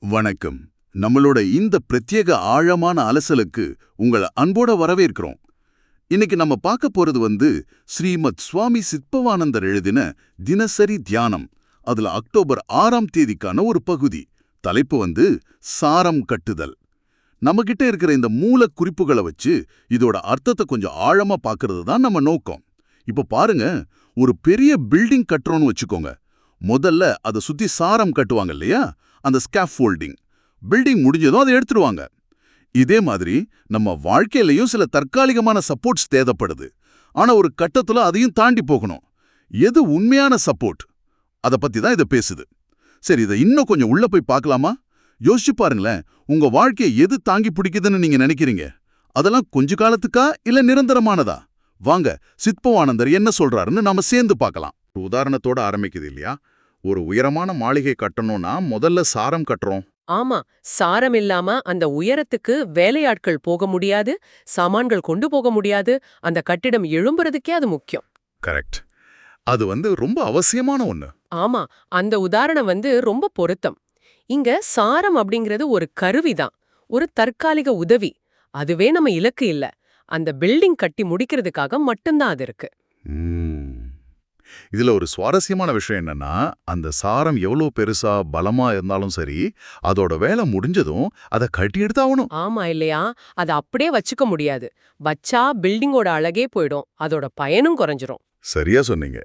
வணக்கம். நம்மளோட இந்த பிரத்யேக ஆழமான அலசலுக்கு உங்களை அன்போட வரவேற்கிறோம். இன்னைக்கு நம்ம பார்க்க போறது வந்து ஸ்ரீமத் சுவாமி சித்பவானந்தர் எழுதின தினசரி தியானம். அதுல அக்டோபர் ஆறாம் தேதிக்கான ஒரு பகுதி. தலைப்பு வந்து சாரம் கட்டுதல். நம்மகிட்ட இருக்கிற இந்த மூல குறிப்புகளை வச்சு இதோட அர்த்தத்தை கொஞ்சம் ஆழமா பார்க்கறது தான் நம்ம நோக்கம். இப்ப பாருங்க ஒரு பெரிய பில்டிங் கட்டுறோம்னு வச்சுக்கோங்க. முதல்ல அதை சுத்தி சாரம் கட்டுவாங்க இல்லையா? அந்த ஸ்கேஃபோல்டிங் பில்டிங் முடிஞ்சதும் அதை எடுத்துருவாங்க. இதே மாதிரி நம்ம வாழ்க்கையிலயும் சில தற்காலிகமான சப்போர்ட்ஸ் தேவைப்படுது. ஆனா ஒரு கட்டத்துல அதையும் தாண்டி போகணும். எது உண்மையான சப்போர்ட் அத பத்தி தான் இதை பேசுது. சரி இதை இன்னும் கொஞ்சம் உள்ள போய் பார்க்கலாமா? யோசிச்சு பாருங்களேன். உங்க வாழ்க்கையை எது தாங்கி பிடிக்குதுன்னு நீங்க நினைக்கிறீங்க? அதெல்லாம் கொஞ்ச காலத்துக்கா இல்ல நிரந்தரமானதா? வாங்க சித்பவானந்தர் என்ன சொல்றாருன்னு நாம சேர்ந்து பார்க்கலாம். உதாரணத்தோட ஆரம்பிக்குது இல்லையா? ஒரு உயரமான மாளிகை கட்டணும்னா முதல்ல சாரம் கட்டுறோம். ஆமா சாரம் இல்லாம அந்த உயரத்துக்கு வேலையாட்கள் போக முடியாது சாமான்கள் கொண்டு போக முடியாது அந்த கட்டிடம் எழும்புறதுக்கே அது முக்கியம். கரெக்ட் அது வந்து ரொம்ப அவசியமான ஒண்ணு. ஆமா அந்த உதாரணம் வந்து ரொம்ப பொருத்தம். இங்க சாரம் அப்படிங்கிறது ஒரு கருவிதான் ஒரு தற்காலிக உதவி. அதுவே நம்ம இலக்கு இல்ல அந்த பில்டிங் கட்டி முடிக்கிறதுக்காக மட்டும்தான் அது இருக்கு. இதுல ஒரு சுவாரஸ்யமான விஷயம் என்னன்னா அந்த சாரம் எவ்வளவு பெருசா பலமா இருந்தாலும் சரி அதோட வேலை முடிஞ்சதும் அதை கட்டி எடுத்தாகணும் ஆமா இல்லையா? அதை அப்படியே வச்சுக்க முடியாது. வச்சா பில்டிங்கோட அழகே போயிடும். அதோட பயனும் குறைஞ்சிரும். சரியா சொன்னீங்க.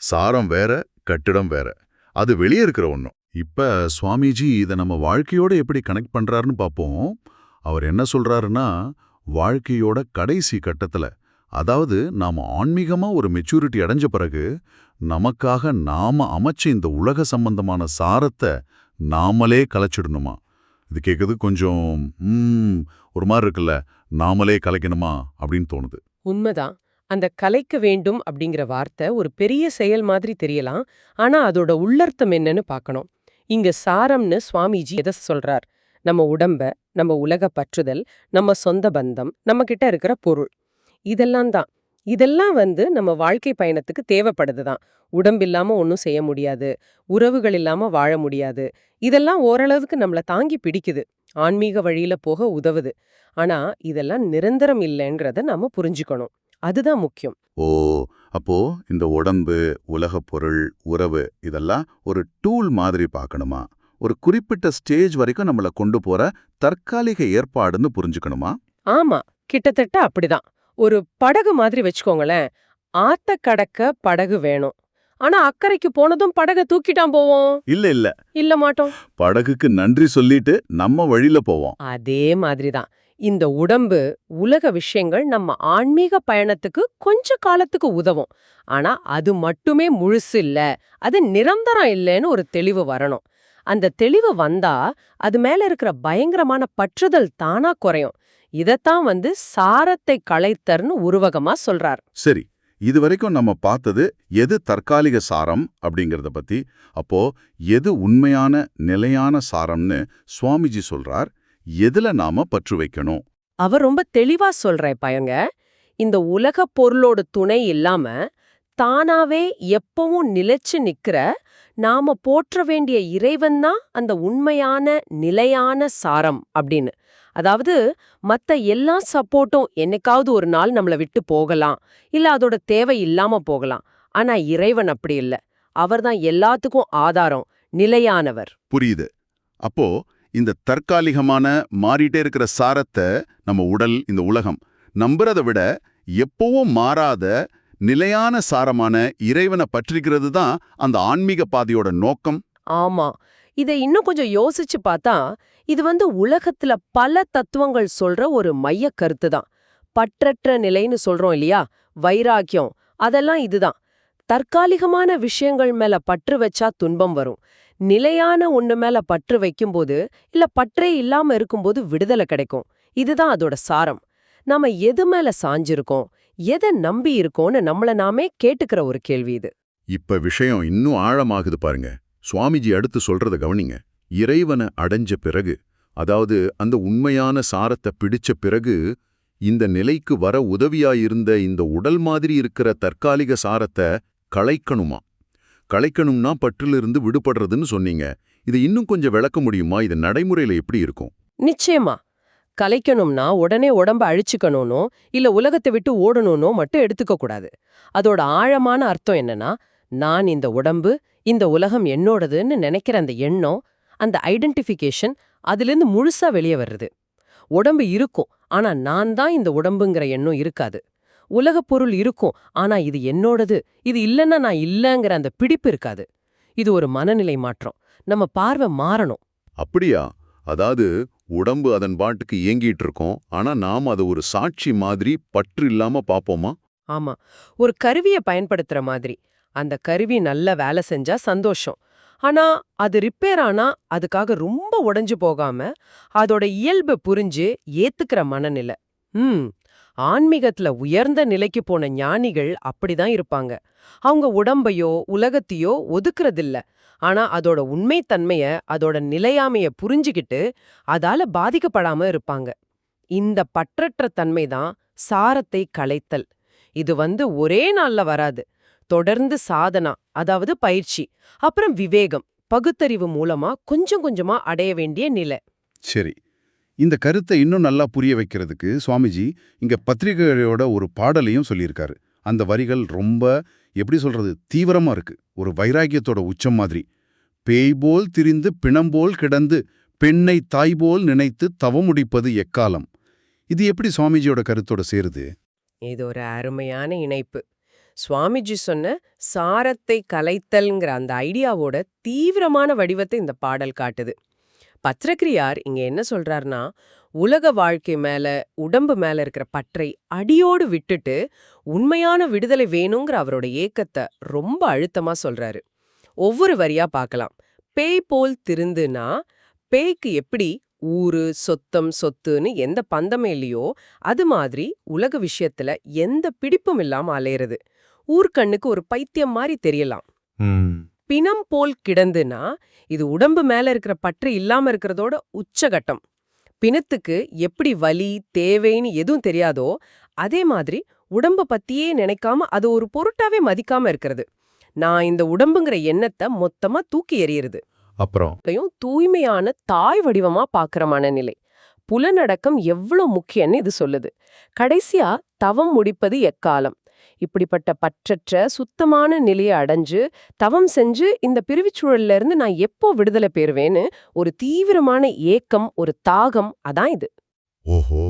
சாரம் வேற கட்டிடம் வேற. அது வெளியே இருக்கிற ஒண்ணும். இப்ப சுவாமிஜி இதை நம்ம வாழ்க்கையோட எப்படி கனெக்ட் பண்றாருன்னு பார்ப்போம் அவர் என்ன சொல்றாருன்னா வாழ்க்கையோட கடைசி கட்டத்துல அதாவது நாம ஆன்மீகமா ஒரு மெச்சூரிட்டி அடைஞ்ச பிறகு நமக்காக நாம அமைச்ச இந்த உலக சம்பந்தமான சாரத்தை நாமளே கலைச்சிடணுமா? இது கேட்குறது கொஞ்சம் ஒரு மாதிரி இருக்குல்ல நாமளே கலைக்கணுமா? அப்படின்னு தோணுது. உண்மைதான். அந்த கலைக்க வேண்டும் அப்படிங்கிற வார்த்தை ஒரு பெரிய செயல் மாதிரி தெரியலாம். ஆனா அதோட உள்ளர்த்தம் என்னன்னு பார்க்கணும். இங்க சாரம்னு சுவாமிஜி எதை சொல்றார்? நம்ம உடம்ப நம்ம உலக பற்றுதல் நம்ம சொந்த பந்தம் நம்ம கிட்ட இருக்கிற பொருள். இதெல்லாம் தான். இதெல்லாம் வந்து நம்ம வாழ்க்கை பயணத்துக்கு தேவைப்படுதுதான். உடம்பில்லாம ஒன்றும் செய்ய முடியாது. உறவுகள் இல்லாம வாழ முடியாது. இதெல்லாம் ஓரளவுக்கு நம்மள தாங்கி பிடிக்குது. ஆன்மீக வழியில போக உதவுது. ஆனா இதெல்லாம் நிரந்தரம் இல்லைன்றத நாம புரிஞ்சுக்கணும். அதுதான் முக்கியம். ஓ அப்போ இந்த உடம்பு உலகப் பொருள் உறவு இதெல்லாம் ஒரு டூல் மாதிரி பார்க்கணுமா? ஒரு குறிப்பிட்ட ஸ்டேஜ் வரைக்கும் நம்மள கொண்டு போற தற்காலிக ஏற்பாடுன்னு புரிஞ்சுக்கணுமா? ஆமா கிட்டத்தட்ட அப்படிதான். ஒரு படகு மாதிரி வச்சுக்கோங்களேன். ஆத்த கடக்க படகு வேணும். ஆனா அக்கறைக்கு போனதும் படகை தூக்கிட்டான் போவோம். இல்ல இல்ல. இல்ல மாட்டோம். படகுக்கு நன்றி சொல்லிட்டு நம்ம வழியில போவோம். அதே மாதிரிதான். இந்த உடம்பு உலக விஷயங்கள் நம்ம ஆன்மீக பயணத்துக்கு கொஞ்ச காலத்துக்கு உதவும். ஆனா அது மட்டுமே முழுசு இல்ல. அது நிரந்தரம் இல்லைன்னு ஒரு தெளிவு வரணும். அந்த தெளிவு வந்தா அது மேல இருக்கிற பயங்கரமான பற்றுதல் தானா குறையும். இதத்தான் வந்து சாரத்தை களைத்தர்னு உருவகமா சொல்றார். சரி இது வரைக்கும் நம்ம பார்த்தது எது தற்காலிக சாரம் அப்படிங்கறத பத்தி அப்போ எது உண்மையான நிலையான சாரம்னு சுவாமிஜி சொல்றார். எதுல நாம பற்று வைக்கணும்? அவர் ரொம்ப தெளிவா சொல்ற பயங்க இந்த உலக பொருளோட துணை இல்லாம தானாவே எப்பவும் நிலைச்சு நிக்கிற நாம போற்ற வேண்டிய இறைவன் தான் அந்த உண்மையான நிலையான சாரம் அப்படின்னு. அதாவது மத்த எல்லா சப்போர்ட்டும் என்னைக்காவது ஒரு நாள் நம்மள விட்டு போகலாம். இல்ல அதோட தேவை இல்லாம போகலாம். ஆனா இறைவன் அப்படி இல்ல. அவர்தான் எல்லாத்துக்கும் ஆதாரம் நிலையானவர். புரியுது. அப்போ இந்த தற்காலிகமான மாறிட்டே இருக்கிற சாரத்தை நம்ம உடல் இந்த உலகம் நம்புறதை விட எப்பவும் மாறாத நிலையான சாரமான இறைவனை பற்றிக்கிறது தான் அந்த ஆன்மீக பாதையோட நோக்கம். ஆமா. இதை இன்னும் கொஞ்சம் யோசிச்சு பார்த்தா இது வந்து உலகத்துல பல தத்துவங்கள் சொல்ற ஒரு மைய கருத்து தான் பற்றற்ற நிலைன்னு சொல்றோம் இல்லையா? வைராக்கியம் அதெல்லாம் இதுதான். தற்காலிகமான விஷயங்கள் மேல பற்று வச்சா துன்பம் வரும். நிலையான ஒண்ணு மேல பற்று வைக்கும்போது இல்ல பற்றே இல்லாம இருக்கும்போது விடுதலை கிடைக்கும். இதுதான் அதோட சாரம். நாம எது மேல சாஞ்சிருக்கோம்? எதை நம்பி இருக்கோம்னு நம்மள நாமே கேட்டுக்கிற ஒரு கேள்வி இது. இப்ப விஷயம் இன்னும் ஆழமாகுது பாருங்க. சுவாமிஜி அடுத்து சொல்றத கவனிங்க. இறைவனை அடைஞ்ச பிறகு அதாவது அந்த உண்மையான சாரத்தை பிடிச்ச பிறகு இந்த நிலைக்கு வர உதவியாயிருந்த இந்த உடல் மாதிரி இருக்கிற தற்காலிக சாரத்தை களைக்கணுமா? களைக்கணும்னா பற்றிலிருந்து விடுபடுறதுன்னு சொன்னீங்க. இதை இன்னும் கொஞ்சம் விளக்க முடியுமா? இது நடைமுறையில எப்படி இருக்கும்? நிச்சயமா. கலைக்கணும்னா உடனே உடம்ப அழிச்சுக்கணும்னோ இல்ல உலகத்தை விட்டு ஓடணும்னோ மட்டும் எடுத்துக்க கூடாது. அதோட ஆழமான அர்த்தம் என்னன்னா நான் இந்த உடம்பு இந்த உலகம் என்னோடதுன்னு நினைக்கிற அந்த எண்ணம் அந்த ஐடென்டிஃபிகேஷன் அதிலிருந்து முழுசா வெளியே வர்றது. உடம்பு இருக்கும் ஆனா நான் தான் இந்த உடம்புங்கிற எண்ணம் இருக்காது. உலகப் பொருள் இருக்கும் ஆனா இது என்னோடது இது இல்லைன்னா நான் இல்லைங்கிற அந்த பிடிப்பு இருக்காது. இது ஒரு மனநிலை மாற்றம். நம்ம பார்வை மாறணும். அப்படியா? அதாவது உடம்பு அதன் பாட்டுக்கு இயங்கிட்டு இருக்கோம் ஆனா நாம் அதை ஒரு சாட்சி மாதிரி பற்று இல்லாம பாப்போமா ஆமா. ஒரு கருவிய பயன்படுத்துற மாதிரி. அந்த கருவி நல்ல வேலை செஞ்சா சந்தோஷம். ஆனா அது ரிப்பேர் ஆனா அதுக்காக ரொம்ப உடைஞ்சு போகாம அதோட இயல்பு புரிஞ்சு ஏத்துக்கிற மனநிலை. ம் ஆன்மீகத்துல உயர்ந்த நிலைக்கு போன ஞானிகள் அப்படிதான் இருப்பாங்க. அவங்க உடம்பையோ உலகத்தையோ ஒதுக்குறதில்ல. ஆனா அதோட உண்மைத்தன்மைய அதோட நிலையாமைய புரிஞ்சுகிட்டு அதால பாதிக்கப்படாம இருப்பாங்க. இந்த பற்றற்ற தன்மை தான் சாரத்தை களைத்தல் இது வந்து ஒரே நாள்ல வராது. தொடர்ந்து சாதனா அதாவது பயிற்சி அப்புறம் விவேகம் பகுத்தறிவு மூலமா கொஞ்சம் கொஞ்சமா அடைய வேண்டிய நிலை. சரி. இந்த கருத்தை இன்னும் நல்லா புரிய வைக்கிறதுக்கு சுவாமிஜி இங்க பத்திரிகையோட ஒரு பாடலையும் சொல்லியிருக்காரு. அந்த வரிகள் ரொம்ப எப்படி சொல்றது தீவிரமா இருக்கு. ஒரு வைராகியத்தோட உச்சம் மாதிரி. பேய் போல் திரிந்து பிணம்போல் கிடந்து பெண்ணை தாய் போல் நினைத்து தவமுடிப்பது எக்காலம்? இது எப்படி சுவாமிஜியோட கருத்தோட சேருது? இது ஒரு அருமையான இணைப்பு. சுவாமிஜி சொன்ன சாரத்தை கலைத்தல்ங்கிற அந்த ஐடியாவோட தீவிரமான வடிவத்தை இந்த பாடல் காட்டுது. பத்திரக்கிரியார் இங்க என்ன சொல்றாருன்னா உலக வாழ்க்கை மேல உடம்பு மேல இருக்கிற பற்றை அடியோடு விட்டுட்டு உண்மையான விடுதலை வேணுங்கிற அவரோட ஏக்கத்தை ரொம்ப அழுத்தமா சொல்றாரு. ஒவ்வொரு வரியா பார்க்கலாம் பேய் போல் திருந்துனா பேய்க்கு எப்படி ஊரு சொத்தம் சொத்துன்னு எந்த பந்தமே இல்லையோ அது மாதிரி உலக விஷயத்துல எந்த பிடிப்பும் இல்லாம அலையிறது. ஊர்க்கண்ணுக்கு ஒரு பைத்தியம் மாதிரி தெரியலாம். பிணம் போல் கிடந்துனா இது உடம்பு மேல இருக்கிற பற்று இல்லாம இருக்கிறதோட உச்சகட்டம். பிணத்துக்கு எப்படி வலி தேவைன்னு எதுவும் தெரியாதோ அதே மாதிரி உடம்ப பத்தியே நினைக்காம அது ஒரு பொருட்டாவே மதிக்காம இருக்கிறது. நான் இந்த உடம்புங்கிற எண்ணத்தை மொத்தமா தூக்கி எறியறது. அப்புறம்? யும் தூய்மையான தாய் வடிவமா பாக்குற மனநிலை. புலனடக்கம் எவ்வளவு முக்கியம்னு இது சொல்லுது. கடைசியா தவம் முடிப்பது எக்காலம்? இப்படிப்பட்ட பற்றற்ற சுத்தமான நிலையை அடைஞ்சு தவம் செஞ்சு இந்த பிரிவுச்சூழல்ல இருந்து நான் எப்போ விடுதலை பெறுவேன்னு ஒரு தீவிரமான ஏக்கம் ஒரு தாகம் அதான் இது. ஓஹோ!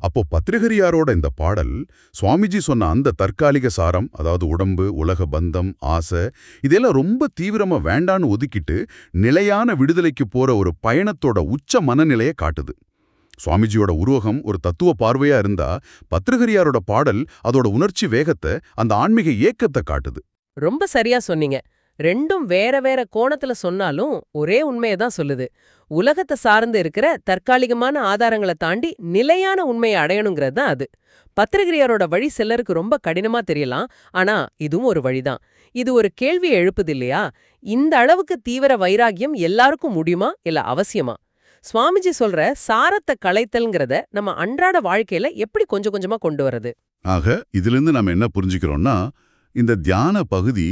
அப்போ பத்திரிகரியாரோட இந்த பாடல் சுவாமிஜி சொன்ன அந்த தற்காலிக சாரம் அதாவது உடம்பு உலக பந்தம் ஆசை இதெல்லாம் ரொம்ப தீவிரமா வேண்டான்னு ஒதுக்கிட்டு நிலையான விடுதலைக்கு போற ஒரு பயணத்தோட உச்ச மனநிலையை காட்டுது. சுவாமிஜியோட உருவகம் ஒரு தத்துவ பார்வையா இருந்தா பத்திரிகரியாரோட பாடல் அதோட உணர்ச்சி வேகத்தை அந்த ஆன்மீக ஏக்கத்தை காட்டுது. ரொம்ப சரியா சொன்னீங்க. ரெண்டும் வேற வேற கோணத்துல சொன்னாலும் ஒரே உண்மையை தான் சொல்லுது. உலகத்தை சார்ந்து இருக்கிற தற்காலிகமான ஆதாரங்களை தாண்டி நிலையான உண்மையை அடையணுங்கிறது தான் அது. பத்திரகிரியாரோட வழி சிலருக்கு ரொம்ப கடினமா தெரியலாம் ஆனா இதுவும் ஒரு வழிதான். இது ஒரு கேள்வியை எழுப்புது இல்லையா? இந்த அளவுக்கு தீவிர வைராகியம் எல்லாருக்கும் முடியுமா? இல்ல அவசியமா? சுவாமிஜி சொல்ற சாரத்தை களைத்தல்ங்கிறத நம்ம அன்றாட வாழ்க்கையில எப்படி கொஞ்சம் கொஞ்சமா கொண்டு வர்றது? ஆக இதிலிருந்து நம்ம என்ன புரிஞ்சுக்கிறோம்னா இந்த தியான பகுதி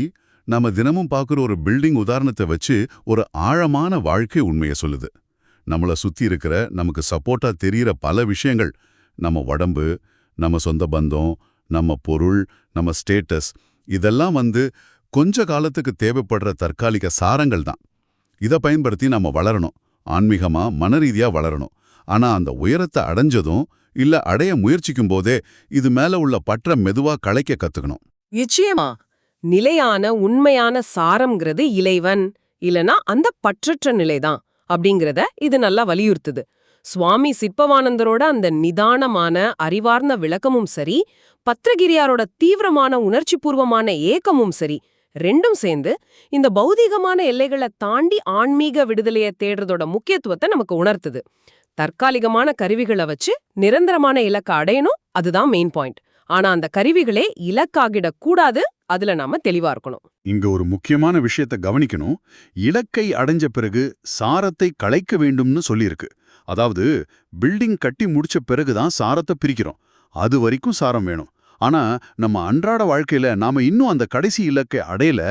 நம்ம தினமும் பார்க்குற ஒரு பில்டிங் உதாரணத்தை வச்சு ஒரு ஆழமான வாழ்க்கை உண்மையை சொல்லுது. நம்மள சுத்தி இருக்கிற நமக்கு சப்போர்ட்டா தெரிகிற பல விஷயங்கள் நம்ம உடம்பு நம்ம சொந்த பந்தம் நம்ம பொருள் நம்ம ஸ்டேட்டஸ் இதெல்லாம் வந்து கொஞ்ச காலத்துக்கு தேவைப்படுற தற்காலிக சாரங்கள் தான் இதை பயன்படுத்தி நம்ம வளரணும். ஆன்மீகமா மனரீதியா வளரணும். ஆனா அந்த உயரத்தை அடைஞ்சதும் இல்ல அடைய முயற்சிக்கும் போதே இது மேல உள்ள பற்ற மெதுவா களைக்க கத்துக்கணும். நிச்சயமா. நிலையான உண்மையான சாரம்ங்கிறது இலைவன் இல்லனா அந்த பற்றற்ற நிலைதான் அப்படிங்கறத இது நல்லா வலியுறுத்துது. சுவாமி சிற்பவானந்தரோட அந்த நிதானமான அறிவார்ந்த விளக்கமும் சரி பத்ரகிரியாரோட தீவிரமான உணர்ச்சி பூர்வமான ஏக்கமும் சரி ரெண்டும் சேர்ந்து இந்த பௌதீகமான எல்லைகளை தாண்டி ஆன்மீக விடுதலையை தேடுறதோட முக்கியத்துவத்தை நமக்கு உணர்த்துது. தற்காலிகமான கருவிகளை வச்சு நிரந்தரமான இலக்கை அடையணும் அதுதான் மெயின் பாயிண்ட் ஆனா அந்த கருவிகளே இலக்காகிடக் கூடாது அதுல நாம தெளிவா இருக்கணும். இங்க ஒரு முக்கியமான விஷயத்தை கவனிக்கணும். இலக்கை அடைஞ்ச பிறகு சாரத்தை களைக்க வேண்டும்னு சொல்லியிருக்கு. அதாவது பில்டிங் கட்டி முடிச்ச பிறகுதான் சாரத்தை பிரிக்கிறோம். அது வரைக்கும் சாரம் வேணும். ஆனா நம்ம அன்றாட வாழ்க்கையில நாம இன்னும் அந்த கடைசி இலக்கை அடையல.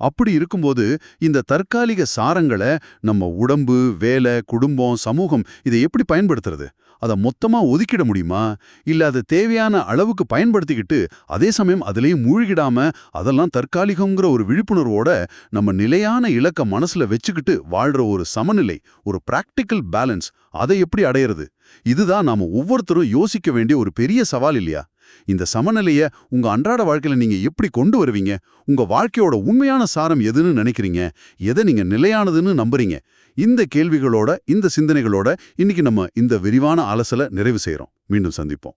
அப்படி இருக்கும்போது இந்த தற்காலிக சாரங்களை நம்ம உடம்பு வேலை குடும்பம் சமூகம் இதை எப்படி பயன்படுத்துறது? அதை மொத்தமா ஒதுக்கிட முடியுமா? இல்ல அதை தேவையான அளவுக்கு பயன்படுத்திக்கிட்டு அதே சமயம் அதுலயும் மூழ்கிடாம அதெல்லாம் தற்காலிகங்கிற ஒரு விழிப்புணர்வோட நம்ம நிலையான இலக்க மனசுல வச்சுக்கிட்டு வாழ்ற ஒரு சமநிலை ஒரு பிராக்டிக்கல் பேலன்ஸ் அதை எப்படி அடையிறது? இதுதான் நாம ஒவ்வொருத்தரும் யோசிக்க வேண்டிய ஒரு பெரிய சவால் இல்லையா? இந்த சமநிலைய உங்க அன்றாட வாழ்க்கையில நீங்க எப்படி கொண்டு வருவீங்க? உங்க வாழ்க்கையோட உண்மையான சாரம் எதுன்னு நினைக்கிறீங்க? எதை நீங்க நிலையானதுன்னு நம்புறீங்க? இந்த கேள்விகளோட இந்த சிந்தனைகளோட இன்னைக்கு நம்ம இந்த விரிவான அலசலை நிறைவு செய்றோம். மீண்டும் சந்திப்போம்.